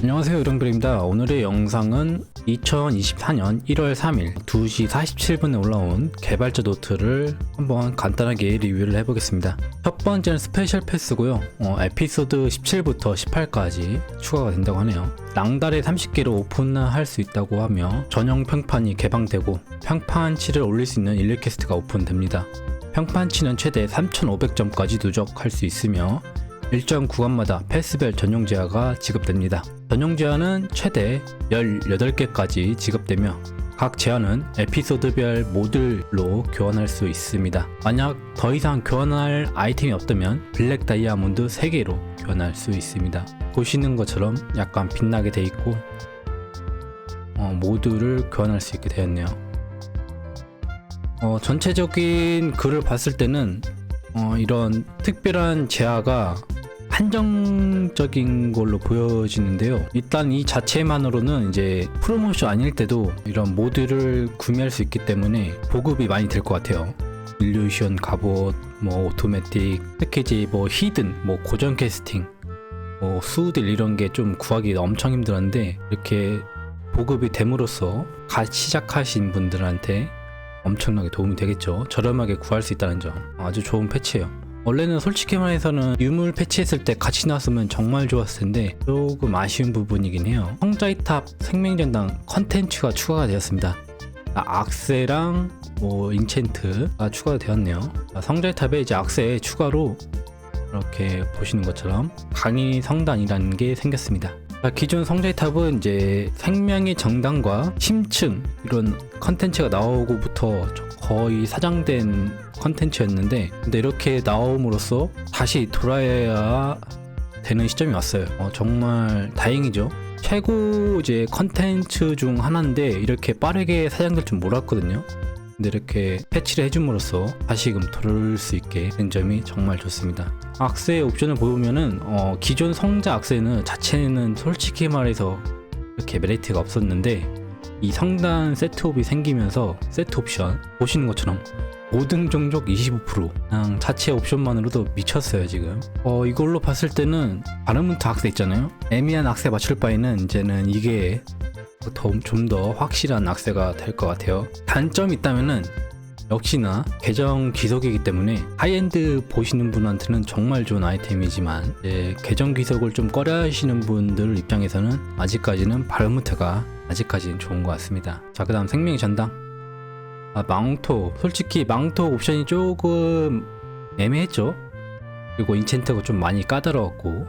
안녕하세요 유령들입니다. 오늘의 영상은 2024년 1월 3일 2시 47분에 올라온 개발자 노트를 한번 간단하게 리뷰를 해보겠습니다. 첫 번째는 스페셜 패스고요. 어, 에피소드 17부터 18까지 추가가 된다고 하네요. 랑달에 30개를 오픈할 수 있다고 하며 전용 평판이 개방되고 평판치를 올릴 수 있는 일리캐스트가 오픈됩니다. 평판치는 최대 3,500점까지 누적할 수 있으며 일정 구간마다 패스별 전용 제한가 지급됩니다. 전용 제한은 최대 18개까지 지급되며 각 제한은 에피소드별 모듈로 교환할 수 있습니다. 만약 더 이상 교환할 아이템이 없다면 블랙 다이아몬드 3개로 교환할 수 있습니다. 보시는 것처럼 약간 빛나게 돼 있고 어, 모듈을 교환할 수 있게 되었네요. 어, 전체적인 글을 봤을 때는 어, 이런 특별한 제아가 한정적인 걸로 보여지는데요. 일단 이 자체만으로는 이제 프로모션 아닐 때도 이런 모드를 구매할 수 있기 때문에 보급이 많이 될 것 같아요. 일루션 갑옷, 뭐 오토매틱, 이제 뭐 히든, 뭐 고정 캐스팅, 뭐 수들 이런 게 좀 구하기 엄청 힘들었는데 이렇게 보급이 됨으로써 갓 시작하신 분들한테 엄청나게 도움이 되겠죠. 저렴하게 구할 수 있다는 점 아주 좋은 패치예요. 원래는 솔직히 말해서는 유물 패치했을 때 같이 나왔으면 정말 좋았을 텐데 조금 아쉬운 부분이긴 해요. 성자의 탑 생명전당 컨텐츠가 추가가 되었습니다. 아, 악세랑 뭐 인챈트가 추가가 되었네요. 아, 성자의 탑에 이제 악세 추가로 이렇게 보시는 것처럼 강의 성단이라는 게 생겼습니다. 자, 기존 성자의 탑은 이제 생명의 정당과 심층 이런 컨텐츠가 나오고부터 거의 사장된 컨텐츠였는데 근데 이렇게 나옴으로써 다시 돌아야 되는 시점이 왔어요. 어, 정말 다행이죠. 최고 이제 컨텐츠 중 하나인데 이렇게 빠르게 사장될 줄 몰랐거든요. 근데 이렇게 패치를 해줌으로써 다시금 돌을 수 있게 된 점이 정말 좋습니다. 악세 옵션을 보면은 어, 기존 성자 악세는 자체는 솔직히 말해서 이렇게 메리트가 없었는데 이 성단 세트옵이 생기면서 세트 옵션 보시는 것처럼 모든 종족 25% 그냥 자체 옵션만으로도 미쳤어요 지금 어 이걸로 봤을 때는 바르문트 악세 있잖아요 애매한 악세 맞출 바에는 이제는 이게 좀 더 확실한 악세가 될 것 같아요. 단점이 있다면은 역시나 계정 귀속이기 때문에 하이엔드 보시는 분한테는 정말 좋은 아이템이지만 계정 귀속을 좀 꺼려 하시는 분들 입장에서는 아직까지는 바르무트가 아직까지는 좋은 것 같습니다. 자그 다음 생명의 전당 아, 망토. 솔직히 망토 옵션이 조금 애매했죠? 그리고 인챈트가 좀 많이 까다로웠고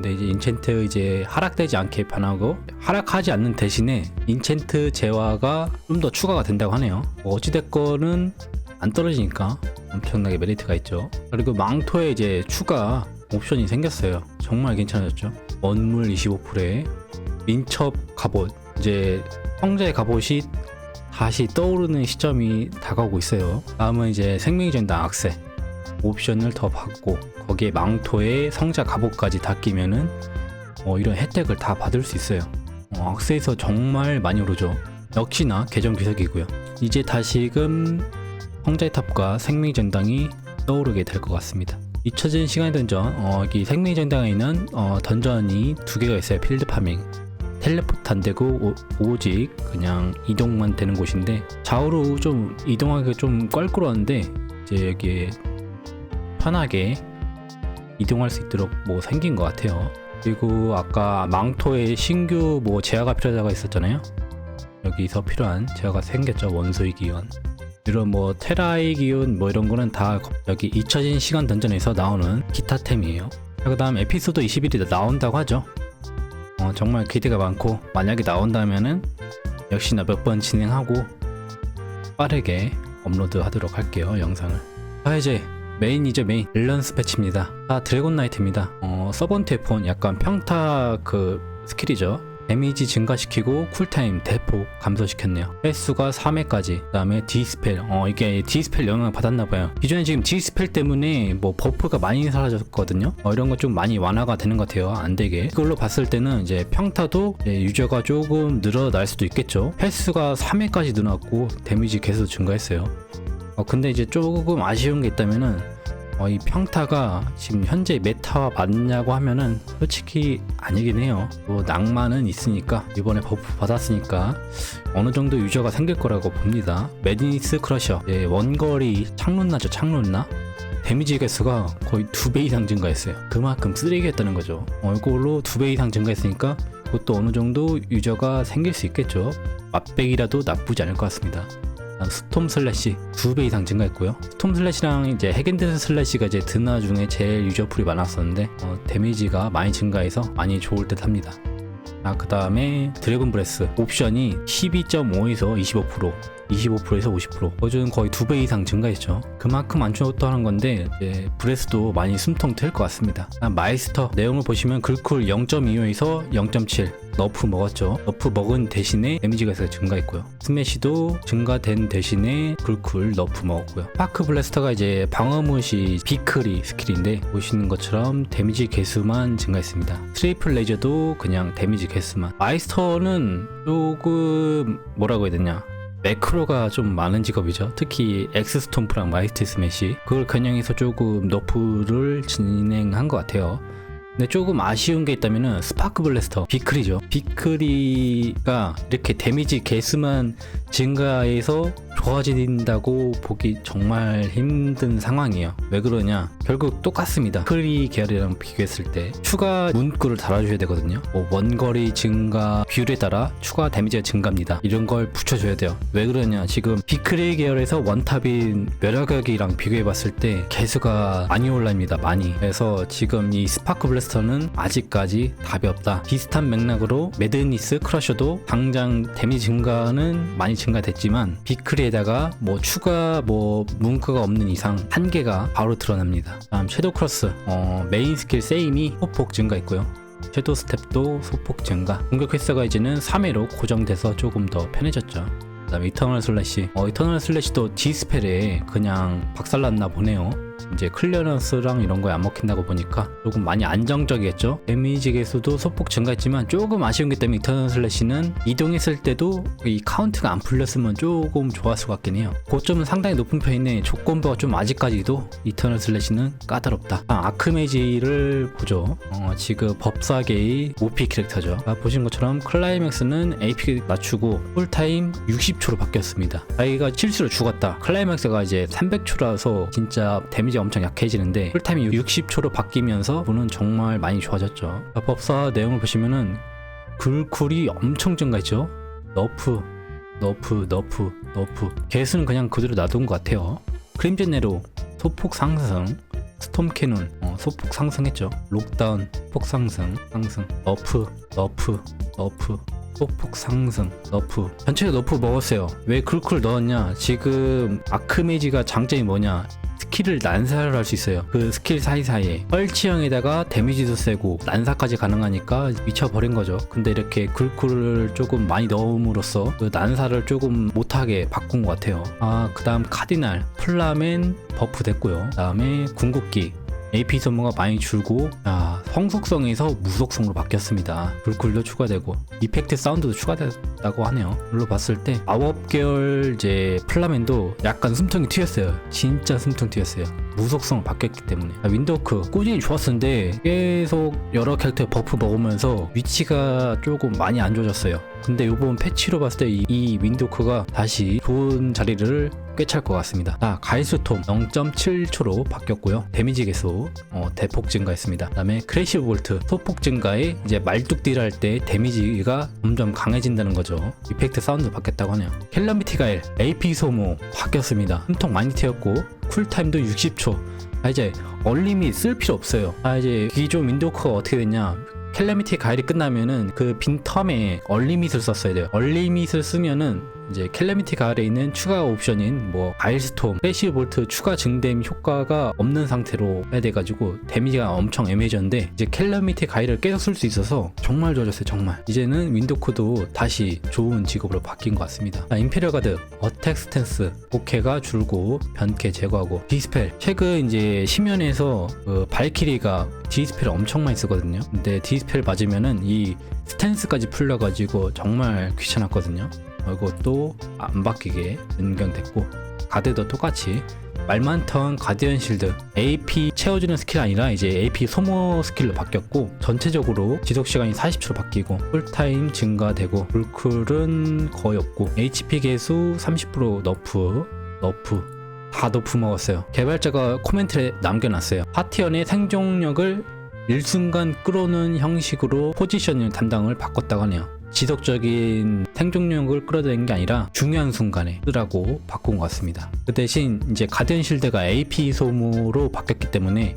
근데 이제 인챈트 이제 하락되지 않게 변하고 하락하지 않는 대신에 인챈트 재화가 좀 더 추가가 된다고 하네요. 뭐 어찌됐건은 안 떨어지니까 엄청나게 메리트가 있죠. 그리고 망토에 이제 추가 옵션이 생겼어요. 정말 괜찮아졌죠. 원물 25%에 민첩 갑옷 이제 성자의 갑옷이 다시 떠오르는 시점이 다가오고 있어요. 다음은 이제 생명의 전당 악세 옵션을 더 받고 거기에 망토에 성자 갑옷까지 다 끼면은 어, 이런 혜택을 다 받을 수 있어요. 어, 악세에서 정말 많이 오르죠. 역시나 계정 귀석이고요. 이제 다시금 성자의 탑과 생명의 전당이 떠오르게 될 것 같습니다. 잊혀진 시간의 던전, 어, 여기 생명의 전당에 있는 어, 던전이 두 개가 있어요. 필드 파밍. 텔레포트 안 되고 오, 직 그냥 이동만 되는 곳인데 좌우로 좀 이동하기가 좀 껄끄러운데 이제 여기에 편하게 이동할 수 있도록 뭐 생긴 것 같아요. 그리고 아까 망토에 신규 뭐 제어가 필요하다고 했었잖아요. 여기서 필요한 제어가 생겼죠. 원소의 기원. 이런 뭐 테라의 기운 뭐 이런 거는 다 여기 잊혀진 시간 던전에서 나오는 기타템이에요. 그 다음 에피소드 21이 나온다고 하죠. 어, 정말 기대가 많고 만약에 나온다면은 역시나 몇 번 진행하고 빠르게 업로드 하도록 할게요 영상을. 자 이제 메인이죠 메인 밸런스 패치입니다. 아 드래곤 나이트입니다. 어 서번트 폰 약간 평타 그 스킬이죠. 데미지 증가시키고 쿨타임 대폭 감소시켰네요. 횟수가 3회까지 그 다음에 디스펠. 어 이게 디스펠 영향을 받았나봐요. 기존에 지금 디스펠 때문에 뭐 버프가 많이 사라졌거든요. 어, 이런 거 좀 많이 완화가 되는 것 같아요. 안되게. 이걸로 봤을 때는 이제 평타도 이제 유저가 조금 늘어날 수도 있겠죠. 횟수가 3회까지 늘어났고 데미지 계속 증가했어요 어, 근데 이제 조금 아쉬운 게 있다면은 어, 이 평타가 지금 현재 메타와 맞냐고 하면은 솔직히 아니긴 해요. 뭐 낭만은 있으니까 이번에 버프 받았으니까 어느 정도 유저가 생길 거라고 봅니다. 메디니스 크러셔 예, 원거리 창론나죠 창론나 데미지 개수가 거의 두 배 이상 증가했어요. 그만큼 쓰레기였다는 거죠. 어, 이걸로 두 배 이상 증가했으니까 그것도 어느 정도 유저가 생길 수 있겠죠. 맛배기라도 나쁘지 않을 것 같습니다. 스톰 슬래시 두배 이상 증가했고요. 스톰 슬래시랑 이제 핵앤드 슬래시가 이제 드나 중에 제일 유저풀이 많았었는데 어, 데미지가 많이 증가해서 많이 좋을 듯 합니다. 아, 그 다음에 드래곤 브레스 옵션이 12.5에서 25% 25%에서 50% 어제는 거의 두 배 이상 증가했죠. 그만큼 안 좋았다는 건데 이제 브레스도 많이 숨통 트일 것 같습니다. 아, 마이스터 내용을 보시면 글쿨 0.25에서 0.7 너프 먹었죠. 너프 먹은 대신에 데미지가 증가했고요. 스매시도 증가된 대신에 글쿨 너프 먹었고요. 파크 블래스터가 이제 방어무시 비크리 스킬인데 보시는 것처럼 데미지 개수만 증가했습니다. 트리플 레이저도 그냥 데미지 개수만. 마이스터는 조금 뭐라고 해야 되냐 매크로가 좀 많은 직업이죠. 특히 엑스스톰프랑 마이스트 스매시 그걸 겨냥해서 조금 너프를 진행한 것 같아요. 근데 조금 아쉬운 게 있다면은 스파크 블래스터 비크리죠. 비크리가 이렇게 데미지 개수만 증가해서 좋아진다고 보기 정말 힘든 상황이에요. 왜 그러냐? 결국 똑같습니다. 크리 계열이랑 비교했을 때 추가 문구를 달아줘야 되거든요. 뭐 원거리 증가 비율에 따라 추가 데미지가 증가합니다. 이런 걸 붙여줘야 돼요. 왜 그러냐? 지금 비크리 계열에서 원탑인 멸약격이랑 비교해봤을 때 개수가 많이 올라입니다. 많이. 그래서 지금 이 스파크 블래스터는 아직까지 답이 없다. 비슷한 맥락으로 매드니스 크러셔도 당장 데미지 증가는 많이 증가됐지만 비크리 에다가 뭐 추가 뭐 문구가 없는 이상 한계가 바로 드러납니다. 다음 섀도우 크로스 어, 메인 스킬 세임이 소폭 증가했고요. 섀도우 스텝도 소폭 증가. 공격 횟수가 이제는 3회로 고정돼서 조금 더 편해졌죠. 그 다음에 이터널 슬래시. 어, 이터널 슬래시도 디스펠에 그냥 박살났나 보네요. 이제 클리어런스랑 이런 거에 안 먹힌다고 보니까 조금 많이 안정적이겠죠. 데미지 개수도 소폭 증가했지만 조금 아쉬운 게 때문에 이터널 슬래시는 이동했을 때도 이 카운트가 안 풀렸으면 조금 좋았을 것 같긴 해요. 고점은 상당히 높은 편인데 조건부가 좀 아직까지도 이터널 슬래시는 까다롭다. 아, 아크메지를 보죠. 어, 지금 법사계의 오피 캐릭터죠. 아, 보신 것처럼 클라이맥스는 AP 낮추고 풀타임 60초로 바뀌었습니다. 자기가 실수로 죽었다. 클라이맥스가 이제 300초라서 진짜 데미지 엄청 약해지는데 풀타임이 60초로 바뀌면서 분은 정말 많이 좋아졌죠. 아, 법사 내용을 보시면은 글쿨이 엄청 증가했죠. 너프, 너프, 너프, 너프. 개수는 그냥 그대로 놔둔 것 같아요. 크림젠 네로 소폭 상승, 스톰 캐논 어, 소폭 상승했죠. 록다운 폭 상승, 상승, 너프, 너프, 너프. 소폭 상승, 너프. 전체에 너프 먹었어요. 왜 글쿨 넣었냐? 지금 아크메지가 장점이 뭐냐? 스킬을 난사를 할 수 있어요. 그 스킬 사이사이에 뻘치형에다가 데미지도 세고 난사까지 가능하니까 미쳐버린 거죠. 근데 이렇게 글쿨을 조금 많이 넣음으로써 그 난사를 조금 못하게 바꾼 것 같아요. 아, 그 다음 카디날, 플라멘 버프 됐고요. 그 다음에 궁극기, AP 소모가 많이 줄고 아, 성속성에서 무속성으로 바뀌었습니다. 불쿨도 추가되고 이펙트 사운드도 추가됐다고 하네요. 물로 봤을 때 아홉 계열 이제 플라멘도 약간 숨통이 튀었어요. 진짜 숨통 튀었어요. 무속성 바뀌었기 때문에 아, 윈도우크 꾸준히 좋았었는데 계속 여러 캐릭터 버프 먹으면서 위치가 조금 많이 안 좋아졌어요. 근데 요번 패치로 봤을 때 이 윈도우크가 다시 좋은 자리를 꿰찰 것 같습니다. 자, 가이스톰 0.7초로 바뀌었고요. 데미지 개수 어, 대폭 증가했습니다. 그 다음에 크래시 볼트 소폭 증가에 이제 말뚝딜 할 때 데미지가 점점 강해진다는 거죠. 이펙트 사운드 바뀌었다고 하네요. 켈러미티 가일 AP 소모 바뀌었습니다. 숨통 많이 튀었고 쿨타임도 60초. 아 이제 얼림이 쓸 필요 없어요. 아 이제 기존 윈도우크가 어떻게 됐냐? 캘러미티 가일이 끝나면은 그 빈 텀에 얼리밋을 썼어야 돼요. 얼리밋을 쓰면은 이제 캘러미티 가일에 있는 추가 옵션인 뭐 가일스톰, 패시 볼트 추가 증댐 효과가 없는 상태로 해야 돼가지고 데미지가 엄청 애매해졌는데 이제 캘러미티 가일을 계속 쓸 수 있어서 정말 좋아졌어요 정말. 이제는 윈도우코도 다시 좋은 직업으로 바뀐 것 같습니다. 자, 임페리얼 가드 어택 스탠스. 복해가 줄고 변캐 제거하고 디스펠. 최근 이제 심연에서 그 발키리가 디스펠 엄청 많이 쓰거든요. 근데 디스펠 맞으면은 이 스탠스까지 풀려가지고 정말 귀찮았거든요. 이것도 안 바뀌게 변경됐고 가드도 똑같이 말 많던 가디언 실드 AP 채워주는 스킬 아니라 이제 AP 소모 스킬로 바뀌었고 전체적으로 지속 시간이 40초로 바뀌고 쿨타임 증가되고 불쿨은 거의 없고 HP 개수 30% 너프 너프 다 너프 먹었어요. 개발자가 코멘트에 남겨놨어요. 파티언의 생존력을 일순간 끌어오는 형식으로 포지션 담당을 바꿨다고 하네요. 지속적인 생존력을 끌어내는 게 아니라 중요한 순간에 쓰라고 바꾼 것 같습니다. 그 대신 이제 가디언 실드가 AP 소모로 바뀌었기 때문에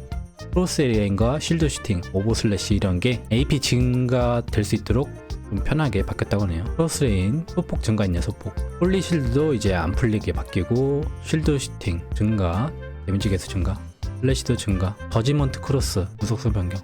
크로스레인과 실드 슈팅, 오버 슬래시 이런 게 AP 증가될 수 있도록 좀 편하게 바뀌었다고 하네요. 크로스레인 소폭 증가했냐 소폭. 홀리 실드도 이제 안 풀리게 바뀌고 실드 슈팅 증가, 데미지 개수 증가, 슬래시도 증가, 저지먼트 크로스 무속성 변경.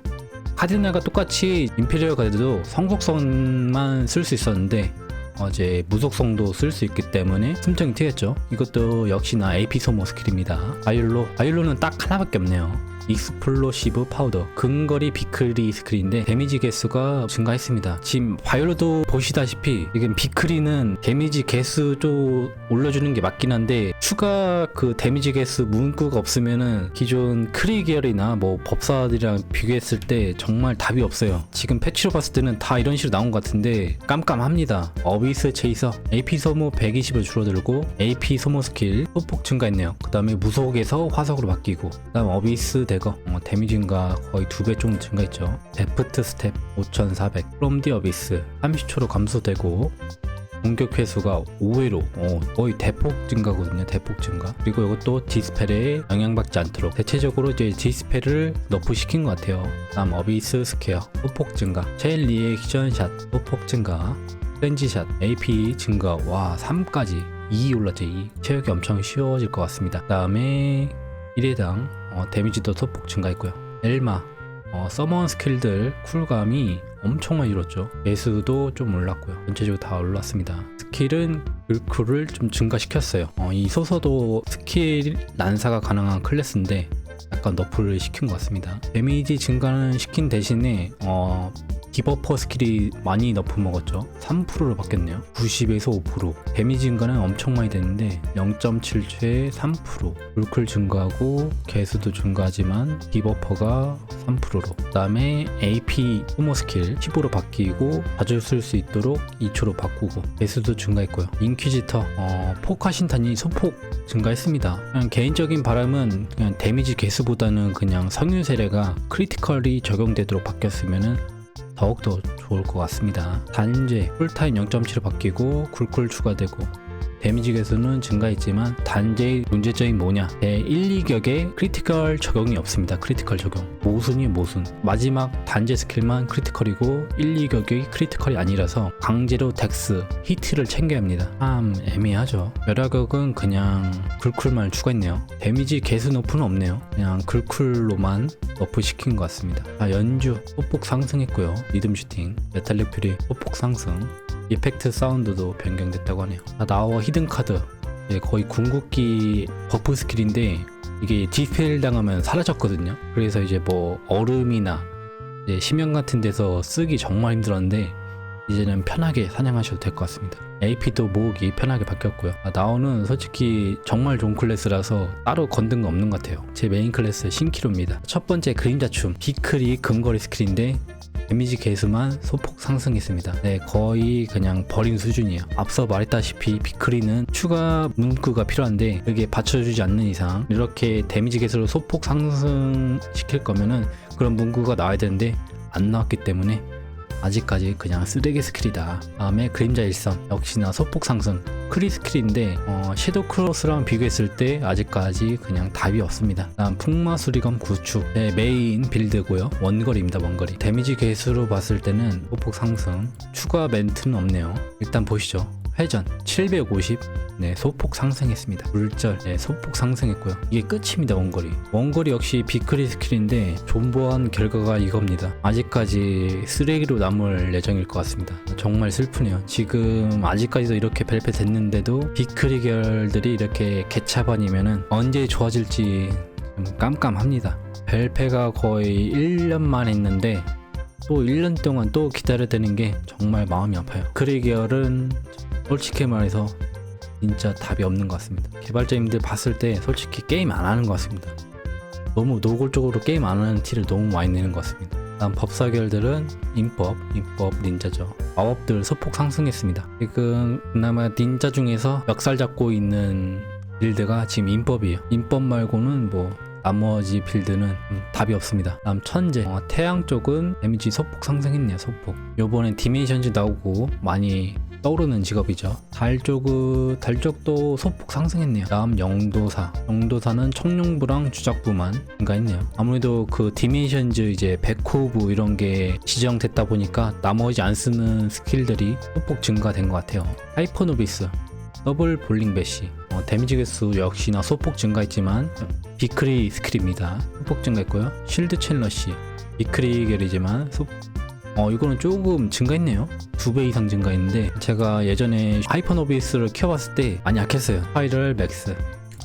카디나가 똑같이 임페리얼 가드도 성속성만 쓸 수 있었는데 어제 무속성도 쓸 수 있기 때문에 숨통이 튀겠죠. 이것도 역시나 AP 소모 스킬입니다. 바이올로 바이올로는 딱 하나밖에 없네요. 익스플로시브 파우더 근거리 비크리 스킬인데 데미지 개수가 증가했습니다. 지금 바이올로도 보시다시피 지금 비크리는 데미지 개수 좀 올려주는 게 맞긴 한데 추가 그 데미지 개수 문구가 없으면은 기존 크리 계열이나 뭐 법사들이랑 비교했을 때 정말 답이 없어요. 지금 패치로 봤을 때는 다 이런 식으로 나온 것 같은데 깜깜합니다. 어비스 체이서 AP 소모 120을 줄어들고 AP 소모 스킬 소폭 증가했네요. 그 다음에 무속에서 화석으로 바뀌고 그 다음 어비스 대거 어, 증가 거의 두 배 정도 증가했죠. 데프트 스텝 5400 프롬 디 어비스 30초로 감소되고 공격 횟수가 5회로 어, 거의 대폭 증가거든요. 대폭 증가. 그리고 이것도 디스펠에 영향받지 않도록 대체적으로 이제 디스펠을 너프 시킨 것 같아요. 다음 어비스 스퀘어 소폭 증가, 체일 리액션샷 소폭 증가, 렌지샷 AP 증가 와 3까지 2 올랐죠 2 체력이 엄청 쉬워질 것 같습니다. 그 다음에 1회당 어, 데미지도 소폭 증가했고요. 엘마 어, 서먼 스킬들 쿨감이 엄청 많이 줄었죠. 매수도 좀 올랐고요. 전체적으로 다 올랐습니다. 스킬은 불쿨을 좀 증가시켰어요. 어, 이 소서도 스킬 난사가 가능한 클래스인데 약간 너프를 시킨 것 같습니다. 데미지 증가는 시킨 대신에 어, 디버퍼 스킬이 많이 너프 먹었죠. 3%로 바뀌었네요. 90에서 5%. 데미지 증가는 엄청 많이 됐는데 0.7초에 3%. 불클 증가하고 개수도 증가하지만 디버퍼가 3%로. 그 다음에 AP 소모 스킬 15로 바뀌고 자주 쓸 수 있도록 2초로 바꾸고 개수도 증가했고요. 인퀴지터 어, 포카 신탄이 소폭 증가했습니다. 그냥 개인적인 바람은 그냥 데미지 개수보다는 그냥 성유 세례가 크리티컬이 적용되도록 바뀌었으면은 더욱더 좋을 것 같습니다. 단죄 쿨타임 0.7로 바뀌고 쿨쿨 추가되고 데미지 개수는 증가했지만 단죄의 문제점이 뭐냐 제 1, 2격에 크리티컬 적용이 없습니다. 크리티컬 적용 모순이 모순 마지막 단죄 스킬만 크리티컬이고 1, 2격이 크리티컬이 아니라서 강제로 덱스 히트를 챙겨야 합니다. 참 애매하죠. 멸하격은 그냥 쿨쿨만 추가했네요. 데미지 개수 너프는 없네요. 그냥 쿨쿨로만 너프 시킨 것 같습니다. 아, 연주 소폭 상승했고요. 리듬 슈팅 메탈릭 퓨리 소폭 상승 이펙트 사운드도 변경됐다고 하네요. 아, 나와 히든 카드 예, 거의 궁극기 버프 스킬인데 이게 디스펠 당하면 사라졌거든요. 그래서 이제 뭐 얼음이나 이제 심연 같은 데서 쓰기 정말 힘들었는데 이제는 편하게 사냥하셔도 될 것 같습니다. AP도 모으기 편하게 바뀌었고요. 아, 나오는 솔직히 정말 좋은 클래스라서 따로 건든 거 없는 것 같아요. 제 메인 클래스 신키로입니다. 첫 번째 그림자 춤 비클이 근거리 스킬인데 데미지 개수만 소폭 상승했습니다. 네, 거의 그냥 버린 수준이에요. 앞서 말했다시피 비크리는 추가 문구가 필요한데 그게 받쳐주지 않는 이상 이렇게 데미지 개수를 소폭 상승시킬 거면은 그런 문구가 나와야 되는데 안 나왔기 때문에 아직까지 그냥 쓰레기 스킬이다. 다음에 그림자 일선 역시나 소폭 상승 크리 스킬인데 어, 섀도우 크로스랑 비교했을 때 아직까지 그냥 답이 없습니다. 다음 풍마 수리검 구축 네, 메인 빌드고요. 원거리입니다. 원거리 데미지 개수로 봤을 때는 소폭 상승 추가 멘트는 없네요. 일단 보시죠. 회전 750 네, 소폭 상승했습니다. 물절 네, 소폭 상승했고요. 이게 끝입니다. 원거리. 원거리 역시 비크리 스킬인데 존버한 결과가 이겁니다. 아직까지 쓰레기로 남을 예정일 것 같습니다. 정말 슬프네요. 지금 아직까지도 이렇게 벨페 됐는 데도 비크리 계열들이 이렇게 개차반이면은 언제 좋아질지 좀 깜깜합니다. 벨페가 거의 1년만 했는데 또 1년 동안 또 기다려야 되는 게 정말 마음이 아파요. 크리 계열은 솔직히 말해서 진짜 답이 없는 것 같습니다. 개발자님들 봤을 때 솔직히 게임 안 하는 것 같습니다. 너무 노골적으로 게임 안 하는 티를 너무 많이 내는 것 같습니다. 다음 법사결들은 인법, 인법 닌자죠. 마법들 소폭 상승했습니다. 지금 그나마 닌자 중에서 멱살 잡고 있는 빌드가 지금 인법이에요. 인법 말고는 뭐 나머지 빌드는 음, 답이 없습니다. 다음 천재, 어, 태양 쪽은 데미지 소폭 상승했네요. 소폭. 요번엔 디멘션즈 나오고 많이 떠오르는 직업이죠. 달 쪽은 달 쪽도 소폭 상승했네요. 다음 영도사. 영도사는 청룡부랑 주작부만 증가했네요. 아무래도 그 디멘션즈 이제 백호부 이런 게 지정됐다 보니까 나머지 안 쓰는 스킬들이 소폭 증가된 것 같아요. 하이퍼노비스. 더블 볼링 배시. 어, 데미지 개수 역시나 소폭 증가했지만 비크리 스킬입니다. 소폭 증가했고요. 쉴드 첼러시. 비크리 결이지만 소 어 이거는 조금 증가했네요. 두 배 이상 증가했는데 제가 예전에 하이퍼노비스를 키워봤을 때 많이 약했어요. 스파이럴 맥스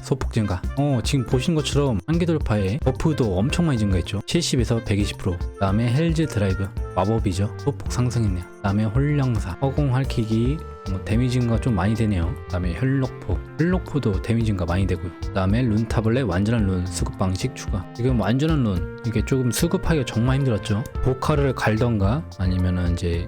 소폭 증가. 어 지금 보신 것처럼 한기 돌파에 버프도 엄청 많이 증가했죠. 70에서 120% 그 다음에 헬즈 드라이브. 마법이죠. 소폭 상승했네요. 그 다음에 홀령사. 허공 할퀴기. 뭐 데미지 증가 좀 많이 되네요. 그 다음에 혈록포. 혈록포도 데미지 증가 많이 되고요. 그 다음에 룬 타블렛 완전한 룬 수급 방식 추가. 지금 완전한 룬 이게 조금 수급하기가 정말 힘들었죠. 보카를 갈던가 아니면은 이제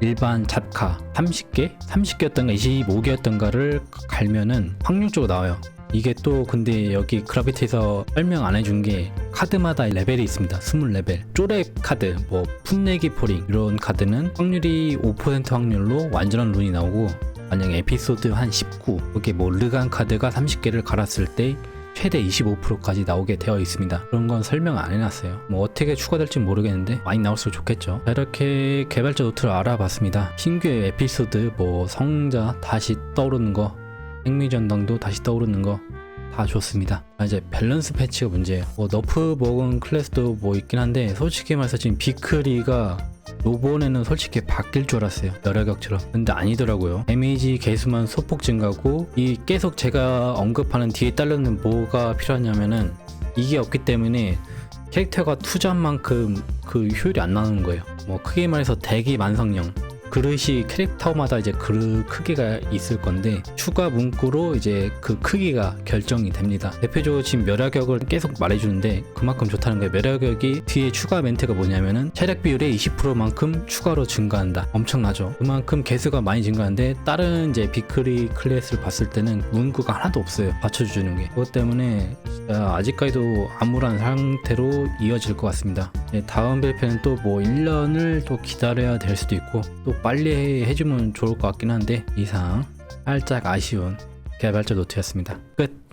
일반 잡카 30개? 30개였던가 25개였던가를 갈면은 확률적으로 나와요 이게 또 근데 여기 그라비티에서 설명 안 해준 게 카드마다 레벨이 있습니다. 20레벨. 쪼렙 카드, 뭐 풋내기 포링 이런 카드는 확률이 5% 확률로 완전한 룬이 나오고 만약 에피소드 한 19, 이게 뭐 르간 카드가 30개를 갈았을 때 최대 25%까지 나오게 되어 있습니다. 그런 건 설명 안 해놨어요. 뭐 어떻게 추가될지 모르겠는데 많이 나올수록 좋겠죠. 자, 이렇게 개발자 노트를 알아봤습니다. 신규 에피소드, 뭐 성자 다시 떠오르는 거, 생미전당도 다시 떠오르는 거 다 좋습니다. 아, 이제 밸런스 패치가 문제예요. 뭐 너프 먹은 클래스도 뭐 있긴 한데 솔직히 말해서 지금 비크리가 요번에는 솔직히 바뀔 줄 알았어요. 열혈격처럼. 근데 아니더라고요. 데미지 개수만 소폭 증가고 이 계속 제가 언급하는 뒤에 따르는 뭐가 필요하냐면은 이게 없기 때문에 캐릭터가 투자한 만큼 그 효율이 안 나오는 거예요. 뭐 크게 말해서 대기 만성령 그릇이 캐릭터마다 이제 그릇 크기가 있을 건데 추가 문구로 이제 그 크기가 결정이 됩니다. 대표적으로 지금 멸하격을 계속 말해주는데 그만큼 좋다는 거예요. 멸하격이 뒤에 추가 멘트가 뭐냐면은 체력 비율의 20%만큼 추가로 증가한다. 엄청나죠. 그만큼 개수가 많이 증가하는데 다른 이제 비크리 클래스를 봤을 때는 문구가 하나도 없어요. 받쳐주는 게. 그것 때문에 아직까지도 암울한 상태로 이어질 것 같습니다. 네, 다음 발표는 또 뭐 1년을 또 기다려야 될 수도 있고 또 빨리 해주면 좋을 것 같긴 한데 이상 살짝 아쉬운 개발자 노트였습니다. 끝.